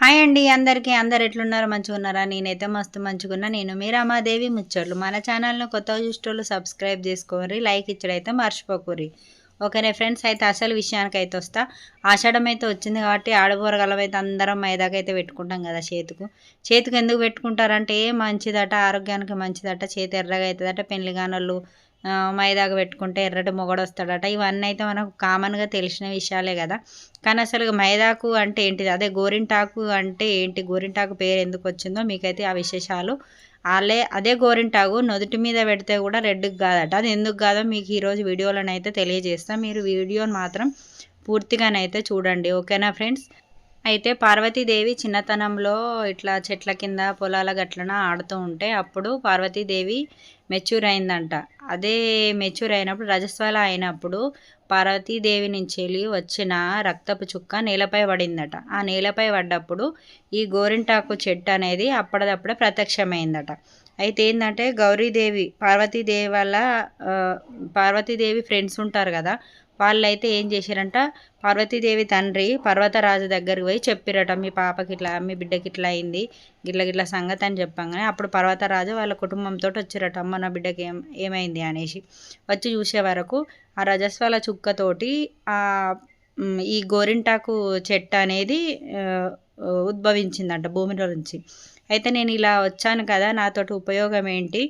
Hi అండి అందరికీ. అందరు ఎట్లున్నారో? మంచిగా ఉన్నారా? నేనైతే మస్తు మంచిగున్నా. నేను మీ రామాదేవి ముచ్చోళ్ళు మన ఛానల్ను కొత్త చూసేటోళ్ళు సబ్స్క్రైబ్ చేసుకోరి లైక్ ఇచ్చడైతే మర్చిపోకూరి ఓకేనే ఫ్రెండ్స్ అయితే అసలు విషయానికి అయితే వస్తా. ఆషాఢం అయితే వచ్చింది కాబట్టి ఆడబోరగలం అయితే అందరం మైదాకైతే పెట్టుకుంటాం కదా చేతుకు. చేతికి ఎందుకు పెట్టుకుంటారంటే మంచిదట ఆరోగ్యానికి మంచిదట చేతి ఎర్రగా అవుతుందట పెళ్ళి కానోళ్ళు మైదాకు పెట్టుకుంటే ఎర్రటి మొగడు వస్తాడట ఇవన్నీ అయితే మనకు కామన్గా తెలిసిన విషయాలే కదా. కానీ అసలు మైదాకు అంటే ఏంటిది? అదే గోరింటాకు అంటే ఏంటి? గోరింటాకు పేరు ఎందుకు వచ్చిందో మీకైతే ఆ విశేషాలు అలే అదే గోరింటాకు నొదుటి మీద పెడితే కూడా రెడ్కి కాదట. అది ఎందుకు కాదో మీకు ఈరోజు వీడియోలోనైతే తెలియజేస్తాం. మీరు వీడియోని మాత్రం పూర్తిగానైతే చూడండి. ఓకేనా ఫ్రెండ్స్? అయితే పార్వతీదేవి చిన్నతనంలో ఇట్లా చెట్ల కింద పొలాల గట్లన ఆడుతూ ఉంటే అప్పుడు పార్వతీదేవి మెచ్యూర్ అయిందంట అదే మెచ్యూర్ అయినప్పుడు రజస్వాల అయినప్పుడు పార్వతీదేవి నుంచి వెళ్ళి వచ్చిన రక్తపు చుక్క నేలపై పడిందట. ఆ నేలపై పడ్డప్పుడు ఈ గోరింటాకు చెట్టు అనేది అప్పటిదప్పుడే ప్రత్యక్షమైందట. అయితే ఏంటంటే గౌరీదేవి పార్వతీదేవి వల్ల పార్వతీదేవి ఫ్రెండ్స్ ఉంటారు కదా వాళ్ళైతే ఏం చేశారంట? పార్వతీదేవి తండ్రి పర్వతరాజు దగ్గరికి పోయి చెప్పిరట మీ పాపకి ఇట్లా మీ బిడ్డకి ఇట్లా అయింది గిట్ల గిట్ల సంగతి అని చెప్పంగానే అప్పుడు పర్వతరాజు వాళ్ళ కుటుంబంతో వచ్చిరట అమ్మ నా బిడ్డకి ఏం ఏమైంది? అనేసి. వచ్చి చూసే వరకు ఆ రజస్వాల చుక్కతోటి ఆ ఈ గోరింటాకు చెట్టు అనేది ఉద్భవించిందంట భూమిలో నుంచి. అయితే నేను ఇలా వచ్చాను కదా నాతోటి ఉపయోగం ఏంటి?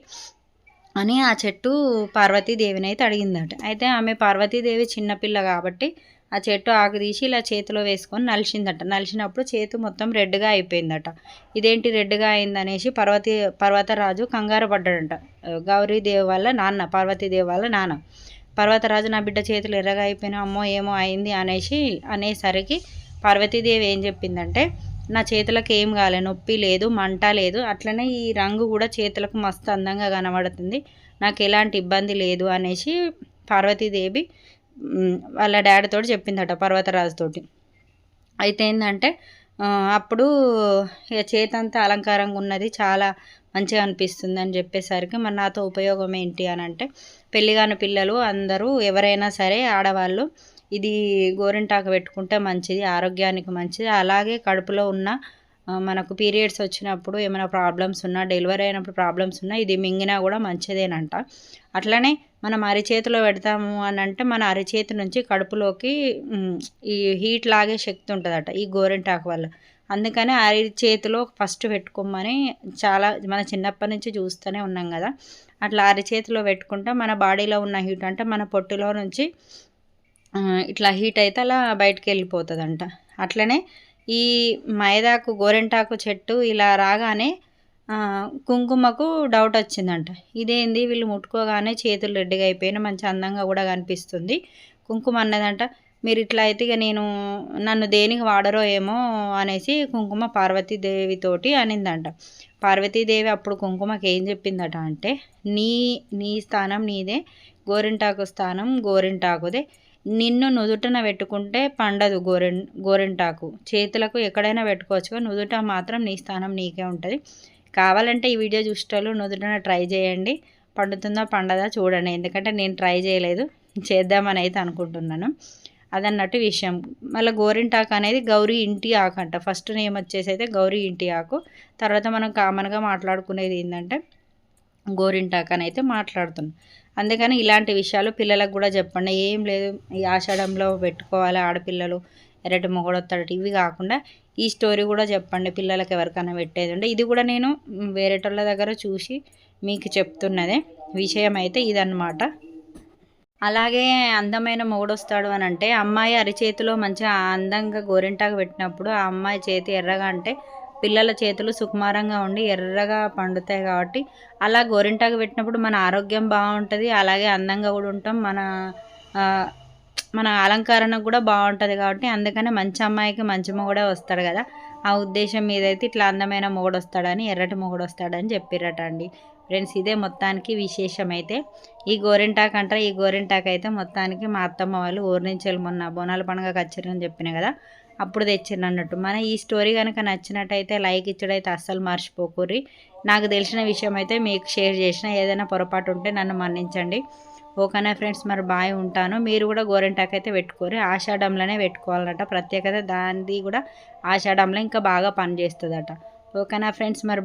అని ఆ చెట్టు పార్వతీదేవిని అయితే అడిగిందట. అయితే ఆమె పార్వతీదేవి చిన్నపిల్ల కాబట్టి ఆ చెట్టు ఆకు తీసి ఇలా చేతిలో వేసుకొని నలిచిందట. నలిచినప్పుడు చేతి మొత్తం రెడ్గా అయిపోయిందట. ఇదేంటి రెడ్గా అయిందనేసి పర్వతి పర్వతరాజు కంగారు పడ్డాడంట. గౌరీదేవి వల్ల నాన్న పార్వతీదేవి వల్ల నాన్న. పర్వతరాజు నా బిడ్డ చేతులు ఎర్రగా అయిపోయినా అమ్మో ఏమో అయింది అనేసి అనేసరికి పార్వతీదేవి ఏం చెప్పిందంటే నా చేతులకు ఏం కాలే నొప్పి లేదు మంట లేదు. అట్లనే ఈ రంగు కూడా చేతులకు మస్తు అందంగా కనబడుతుంది. నాకు ఎలాంటి ఇబ్బంది లేదు అనేసి పార్వతీదేవి వాళ్ళ డాడీతో చెప్పిందట పర్వతరాజుతోటి అయితే ఏంటంటే అప్పుడు ఇక చేతంతా అలంకారంగా ఉన్నది చాలా మంచిగా అనిపిస్తుంది అని చెప్పేసరికి మరి నాతో ఉపయోగం ఏంటి అని అంటే పెళ్ళిగాని పిల్లలు అందరూ ఎవరైనా సరే ఆడవాళ్ళు ఇది గోరింటాకు పెట్టుకుంటే మంచిది ఆరోగ్యానికి మంచిది. అలాగే కడుపులో ఉన్న మనకు పీరియడ్స్ వచ్చినప్పుడు ఏమైనా ప్రాబ్లమ్స్ ఉన్నా డెలివరీ అయినప్పుడు ప్రాబ్లమ్స్ ఉన్నా ఇది మింగినా కూడా మంచిదేనంట. అట్లనే మనం అరిచేతిలో పెడతాము అని అంటే మన అరిచేతి నుంచి కడుపులోకి ఈ హీట్ లాగే శక్తి ఉంటుందట ఈ గోరింటాకు వల్ల. అందుకని అరిచేతిలో ఫస్ట్ పెట్టుకోమని చాలా మన చిన్నప్పటి నుంచి చూస్తూనే ఉన్నాం కదా. అట్లా అరిచేతిలో పెట్టుకుంటే మన బాడీలో ఉన్న హీట్ అంటే మన పొట్టులో నుంచి ఇట్లా హీట్ అయితే అలా బయటకు వెళ్ళిపోతుందంట. అట్లనే ఈ మైదాకు గోరెంటాకు చెట్టు ఇలా రాగానే కుంకుమకు డౌట్ వచ్చిందంట. ఇదేంది? వీళ్ళు ముట్టుకోగానే చేతులు రెడ్డిగా అయిపోయినా మంచి అందంగా కూడా కనిపిస్తుంది. కుంకుమ అన్నదంట మీరు ఇట్లా అయితే ఇక నేను నన్ను దేనికి వాడరో ఏమో అనేసి కుంకుమ పార్వతీదేవితోటి అనిందంట. పార్వతీదేవి అప్పుడు కుంకుమకి ఏం చెప్పిందట అంటే నీ నీ స్థానం నీదే గోరింటాకు స్థానం గోరింటాకుదే. నిన్ను నుదుటన పెట్టుకుంటే పండదు గోరెం గోరింటాకు. చేతులకు ఎక్కడైనా పెట్టుకోవచ్చు నుదుట మాత్రం నీ స్థానం నీకే ఉంటుంది. కావాలంటే ఈ వీడియో చూసేటోళ్ళు నుదుటన ట్రై చేయండి. పండుతుందా పండదా చూడండి. ఎందుకంటే నేను ట్రై చేయలేదు. చేద్దామని అయితే అనుకుంటున్నాను. అదన్నట్టు విషయం. మళ్ళీ గోరింటాకు అనేది గౌరీ ఇంటి ఆకు అంట. ఫస్ట్ నేమ్ వచ్చేసి అయితే గౌరీ ఇంటి ఆకు. తర్వాత మనం కామన్గా మాట్లాడుకునేది ఏంటంటే గోరింటాకు అని అయితే మాట్లాడుతున్నాం. అందుకని ఇలాంటి విషయాలు పిల్లలకు కూడా చెప్పండి. ఏం లేదు ఈ ఆషాఢంలో పెట్టుకోవాలి ఆడపిల్లలు ఎర్రటి మొగడొత్తాడు ఇవి కాకుండా ఈ స్టోరీ కూడా చెప్పండి. పిల్లలకి ఎవరికైనా పెట్టేది ఉంటే. ఇది కూడా నేను వేరేటోళ్ళ దగ్గర చూసి మీకు చెప్తున్నదే. విషయం అయితే ఇదన్నమాట. అలాగే అందమైన మొగుడొస్తాడు అని అంటే అమ్మాయి అరిచేతిలో మంచిగా అందంగా గోరింటాకు పెట్టినప్పుడు ఆ అమ్మాయి చేతి ఎర్రగా అంటే పిల్లల చేతులు సుకుమారంగా ఉండి ఎర్రగా పండుతాయి కాబట్టి అలా గోరింటాకు పెట్టినప్పుడు మన ఆరోగ్యం బాగుంటుంది అలాగే అందంగా కూడా ఉంటాం. మన మన అలంకరణ కూడా బాగుంటుంది కాబట్టి అందుకనే మంచి అమ్మాయికి మంచి మొగుడే వస్తాడు కదా. ఆ ఉద్దేశం మీద అయితే ఇట్లా అందమైన మొగుడు వస్తాడని ఎర్రటి మొగుడు వస్తాడని చెప్పిరట అండి. ఫ్రెండ్స్ ఇదే మొత్తానికి విశేషం అయితే. ఈ గోరింటాక్ అంటారా? ఈ గోరింటాక్ అయితే మొత్తానికి మా అత్తమ్మ వాళ్ళు ఊరి నుంచి వెళ్ళి మొన్న బోనాల పండుగ వచ్చారని చెప్పిన కదా. అప్పుడు తెచ్చిండు అన్నట్టు. మన ఈ స్టోరీ కనుక నచ్చినట్టయితే లైక్ ఇచ్చడైతే అస్సలు మర్చిపోకూరి నాకు తెలిసిన విషయం అయితే మీకు షేర్ చేసిన ఏదైనా పొరపాటు ఉంటే నన్ను మన్నించండి. ఓకేనా ఫ్రెండ్స్ మరి బాయ్ ఉంటాను. మీరు కూడా గోరెంటాక్ అయితే పెట్టుకోరు ఆషాఢంలోనే పెట్టుకోవాలన్నట ప్రత్యేకత దానిది కూడా ఆషాఢంలో ఇంకా బాగా పనిచేస్తుందట. ఓకేనా ఫ్రెండ్స్ మరి